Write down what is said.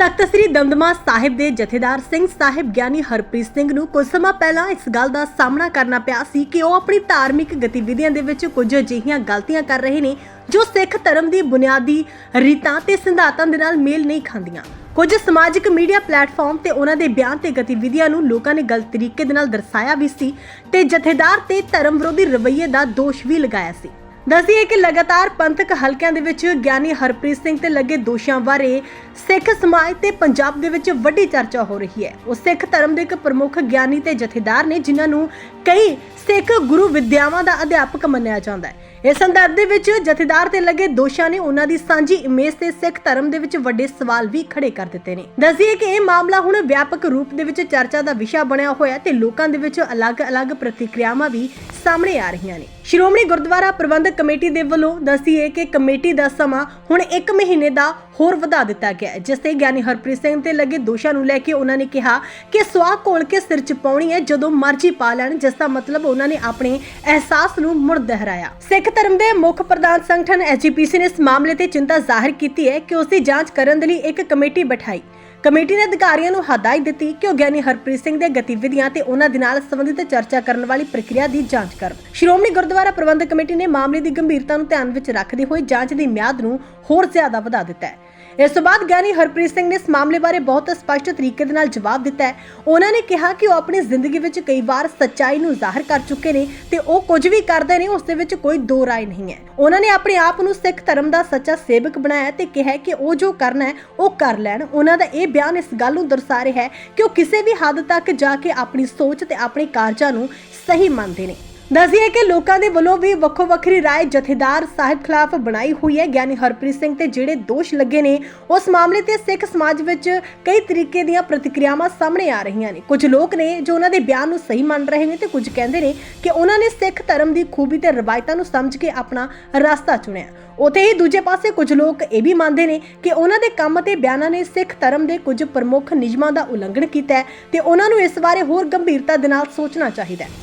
ਤਖਤ ਸ੍ਰੀ ਦਮਦਮਾ ਸਾਹਿਬ ਦੇ ਜਥੇਦਾਰ ਸਿੰਘ ਸਾਹਿਬ ਗਿਆਨੀ ਹਰਪ੍ਰੀਤ ਸਿੰਘ ਨੂੰ ਕੁਝ ਸਮਾਂ ਪਹਿਲਾਂ ਇਸ ਗੱਲ ਦਾ ਸਾਹਮਣਾ ਕਰਨਾ ਪਿਆ ਸੀ ਕਿ ਉਹ ਆਪਣੀ ਧਾਰਮਿਕ ਗਤੀਵਿਧੀਆਂ ਦੇ ਵਿੱਚ ਕੁਝ ਅਜਿਹੀਆਂ ਗਲਤੀਆਂ ਕਰ ਰਹੇ ਨੇ ਜੋ ਸਿੱਖ ਧਰਮ ਦੀ ਬੁਨਿਆਦੀ ਰੀਤਾਂ ਤੇ ਸਿਧਾਂਤਾਂ ਦੇ ਨਾਲ ਮੇਲ ਨਹੀਂ ਖਾਂਦੀਆਂ। ਕੁਝ ਸਮਾਜਿਕ ਮੀਡੀਆ ਪਲੇਟਫਾਰਮ ਤੇ ਉਹਨਾਂ ਦੇ ਬਿਆਨ ਤੇ ਗਤੀਵਿਧੀਆਂ ਨੂੰ ਲੋਕਾਂ ਨੇ ਗਲਤ ਤਰੀਕੇ ਦੇ ਨਾਲ ਦਰਸਾਇਆ ਵੀ ਸੀ ਤੇ ਜਥੇਦਾਰ ਤੇ ਧਰਮ ਵਿਰੋਧੀ ਰਵੱਈਏ ਦਾ ਦੋਸ਼ ਵੀ ਲਗਾਇਆ ਸੀ। ਦੱਸੀਏ ਕਿ ਲਗਾਤਾਰ ਪੰਥਕ ਹਲਕਿਆਂ ਦੇ ਵਿੱਚ ਗਿਆਨੀ ਹਰਪ੍ਰੀਤ ਸਿੰਘ ਤੇ ਲੱਗੇ ਦੋਸ਼ਾਂ ਬਾਰੇ ਸਿੱਖ ਸਮਾਜ ਤੇ ਪੰਜਾਬ ਦੇ ਵਿੱਚ ਵੱਡੀ ਚਰਚਾ ਹੋ ਰਹੀ ਹੈ। ਉਹ ਸਿੱਖ ਧਰਮ ਦੇ ਇੱਕ ਪ੍ਰਮੁੱਖ ਗਿਆਨੀ ਤੇ ਜਥੇਦਾਰ ਨੇ ਜਿਨ੍ਹਾਂ ਨੂੰ ਕਈ ਸਿੱਖ ਗੁਰੂ ਵਿਦਿਆਵਾਂ ਦਾ ਅਧਿਆਪਕ ਮੰਨਿਆ ਜਾਂਦਾ ਹੈ। ਇਸ ਸੰਦਰਭ ਦੇ ਵਿੱਚ ਜਥੇਦਾਰ ਤੇ ਲੱਗੇ ਦੋਸ਼ਾਂ ਨੇ ਉਹਨਾਂ ਦੀ ਸਾਂਝੀ ਇਮੇਜ ਤੇ ਸਿੱਖ ਧਰਮ ਦੇ ਵਿੱਚ ਵੱਡੇ ਸਵਾਲ ਵੀ ਖੜੇ ਕਰ ਦਿੱਤੇ ਨੇ। ਦੱਸੀਏ ਕਿ ਇਹ ਮਾਮਲਾ ਹੁਣ ਵਿਆਪਕ ਰੂਪ ਦੇ ਵਿੱਚ ਚਰਚਾ ਦਾ ਵਿਸ਼ਾ ਬਣਿਆ ਹੋਇਆ ਤੇ ਲੋਕਾਂ ਦੇ ਵਿੱਚ ਅਲੱਗ-ਅਲੱਗ ਪ੍ਰਤੀਕਿਰਿਆਵਾਂ ਵੀ ਸਾਹਮਣੇ ਆ ਰਹੀਆਂ ਨੇ। ਸ਼੍ਰੋਮਣੀ ਗੁਰਦੁਆਰਾ ਪ੍ਰਬੰਧਕ ਕਮੇਟੀ ਦੇ ਵੱਲੋਂ ਦੱਸੀਏ ਕਿ ਕਮੇਟੀ ਦਾ ਸਮਾਂ ਹੁਣ 1 ਮਹੀਨੇ ਦਾ ਹੋਰ ਵਧਾ ਦਿੱਤਾ ਗਿਆ ਹੈ, ਜਿਸ ਤੇ ਗਿਆਨੀ ਹਰਪ੍ਰੀਤ ਸਿੰਘ ਤੇ ਲੱਗੇ ਦੋਸ਼ਾਂ ਨੂੰ ਲੈ ਕੇ ਉਹਨਾਂ ਨੇ ਕਿਹਾ ਕਿ ਸਵਾਹ ਕੋਲ ਕੇ ਸਿਰ ਚ ਪਾਉਣੀ ਹੈ ਜਦੋਂ ਮਰਜ਼ੀ ਪਾ ਲੈਣ, ਜਿਸ ਦਾ ਮਤਲਬ ਉਹਨਾਂ ਨੇ ਆਪਣੇ ਅਹਿਸਾਸ ਨੂੰ ਮੁੜ ਦੁਹਰਾਇਆ। ਸਿੱਖ ਧਰਮ ਦੇ ਮੁੱਖ ਪ੍ਰਧਾਨ ਸੰਗਠਨ ਐਸਜੀਪੀਸੀ ਨੇ ਇਸ ਮਾਮਲੇ ਤੇ ਚਿੰਤਾ ਜ਼ਾਹਿਰ ਕੀਤੀ ਹੈ ਕਿ ਉਸ ਦੀ ਜਾਂਚ ਕਰਨ ਦੇ ਲਈ ਇੱਕ ਕਮੇਟੀ ਬਿਠਾਈ। ਕਮੇਟੀ ਨੇ ਅਧਿਕਾਰੀਆਂ ਨੂੰ ਹਦਾਇਤ ਦਿੱਤੀ ਕਿ ਉਹ ਗਿਆਨੀ ਹਰਪ੍ਰੀਤ ਸਿੰਘ ਦੇ ਗਤੀਵਿਧੀਆਂ ਤੇ ਉਹਨਾਂ ਦੇ ਨਾਲ ਸੰਬੰਧਿਤ ਚਰਚਾ ਕਰਨ ਵਾਲੀ ਪ੍ਰਕਿਰਿਆ ਦੀ ਜਾਂਚ ਕਰਨ। ਸ਼੍ਰੋਮਣੀ ਗੁਰਦੁਆਰਾ ਪ੍ਰਬੰਧਕ ਕਮੇਟੀ ਨੇ ਮਾਮਲੇ ਦੀ ਗੰਭੀਰਤਾ ਨੂੰ ਧਿਆਨ ਵਿੱਚ ਰੱਖਦੇ ਹੋਏ ਜਾਂਚ ਦੀ ਮਿਆਦ ਨੂੰ ਹੋਰ ਜ਼ਿਆਦਾ ਵਧਾ ਦਿੱਤਾ ਹੈ। ਇਸ ਤੋਂ ਬਾਅਦ ਗਿਆਨੀ ਹਰਪ੍ਰੀਤ ਸਿੰਘ ਨੇ ਇਸ ਮਾਮਲੇ ਬਾਰੇ ਬਹੁਤ ਸਪਸ਼ਟ ਤਰੀਕੇ ਦੇ ਨਾਲ ਜਵਾਬ ਦਿੱਤਾ ਹੈ। ਉਹਨਾਂ ਨੇ ਕਿਹਾ ਕਿ ਉਹ ਆਪਣੀ ਜ਼ਿੰਦਗੀ ਵਿੱਚ ਕਈ ਵਾਰ ਸੱਚਾਈ ਨੂੰ ਜ਼ਾਹਿਰ ਕਰ ਚੁੱਕੇ ਨੇ ਤੇ ਉਹ ਕੁਝ ਵੀ ਕਰਦੇ ਨੇ, ਉਸ ਦੇ ਵਿੱਚ ਕੋਈ ਦੋ ਰਾਏ ਨਹੀਂ ਹੈ। ਉਹਨਾਂ ਨੇ ਆਪਣੇ ਆਪ ਨੂੰ ਸਿੱਖ ਧਰਮ ਦਾ ਸੱਚਾ ਸੇਵਕ ਬਣਾਇਆ ਤੇ ਕਿਹਾ ਕਿ ਉਹ ਜੋ ਕਰਨਾ ਹੈ, ਉਹ ਕਰ ਲੈਣ। ਉਹਨਾਂ ਦਾ ਇਹ ਬਿਆਨ ਇਸ ਗੱਲ ਨੂੰ ਦਰਸਾ ਰਿਹਾ ਹੈ ਕਿ ਉਹ ਕਿਸੇ ਵੀ ਹੱਦ ਤੱਕ ਜਾ ਕੇ ਆਪਣੀ ਸੋਚ ਤੇ ਆਪਣੇ ਕਾਰਜਾਂ ਨੂੰ ਸਹੀ ਮੰਨਦੇ ਨੇ। ਦੱਸਿਆ ਕਿ ਲੋਕਾਂ ਦੇ ਵੱਲੋਂ ਵੀ ਵੱਖੋ ਵੱਖਰੀ ਰਾਏ ਜਥੇਦਾਰ ਸਾਹਿਬ ਖਿਲਾਫ ਬਣਾਈ ਹੋਈ ਹੈ। ਗਿਆਨੀ ਹਰਪ੍ਰੀਤ ਸਿੰਘ ਤੇ ਜਿਹੜੇ ਦੋਸ਼ ਲੱਗੇ ਨੇ, ਉਸ ਮਾਮਲੇ ਤੇ ਸਿੱਖ ਸਮਾਜ ਵਿੱਚ ਕਈ ਤਰੀਕੇ ਦੀਆਂ ਪ੍ਰਤੀਕਿਰਿਆਵਾਂ ਸਾਹਮਣੇ ਆ ਰਹੀਆਂ ਨੇ। ਕੁਝ ਲੋਕ ਨੇ ਜੋ ਉਹਨਾਂ ਦੇ ਬਿਆਨ ਨੂੰ ਸਹੀ ਮੰਨ ਰਹੇ ਨੇ ਤੇ ਕੁਝ ਕਹਿੰਦੇ ਨੇ ਕਿ ਉਹਨਾਂ ਨੇ ਸਿੱਖ ਧਰਮ ਦੀ ਖੂਬੀ ਤੇ ਰਵਾਇਤਾਂ ਨੂੰ ਸਮਝ ਕੇ ਆਪਣਾ ਰਸਤਾ ਚੁਣਿਆ। ਉਥੇ ਹੀ ਦੂਜੇ ਪਾਸੇ ਕੁਝ ਲੋਕ ਇਹ ਵੀ ਮੰਨਦੇ ਨੇ ਕਿ ਉਹਨਾਂ ਦੇ ਕੰਮ ਤੇ ਬਿਆਨਾਂ ਨੇ ਸਿੱਖ ਧਰਮ ਦੇ ਕੁਝ ਪ੍ਰਮੁੱਖ ਨਿਯਮਾਂ ਦਾ ਉਲੰਘਣ ਕੀਤਾ ਤੇ ਉਹਨਾਂ ਨੂੰ ਇਸ ਬਾਰੇ ਹੋਰ ਗੰਭੀਰਤਾ ਦੇ ਨਾਲ ਸੋਚਣਾ ਚਾਹੀਦਾ ਹੈ।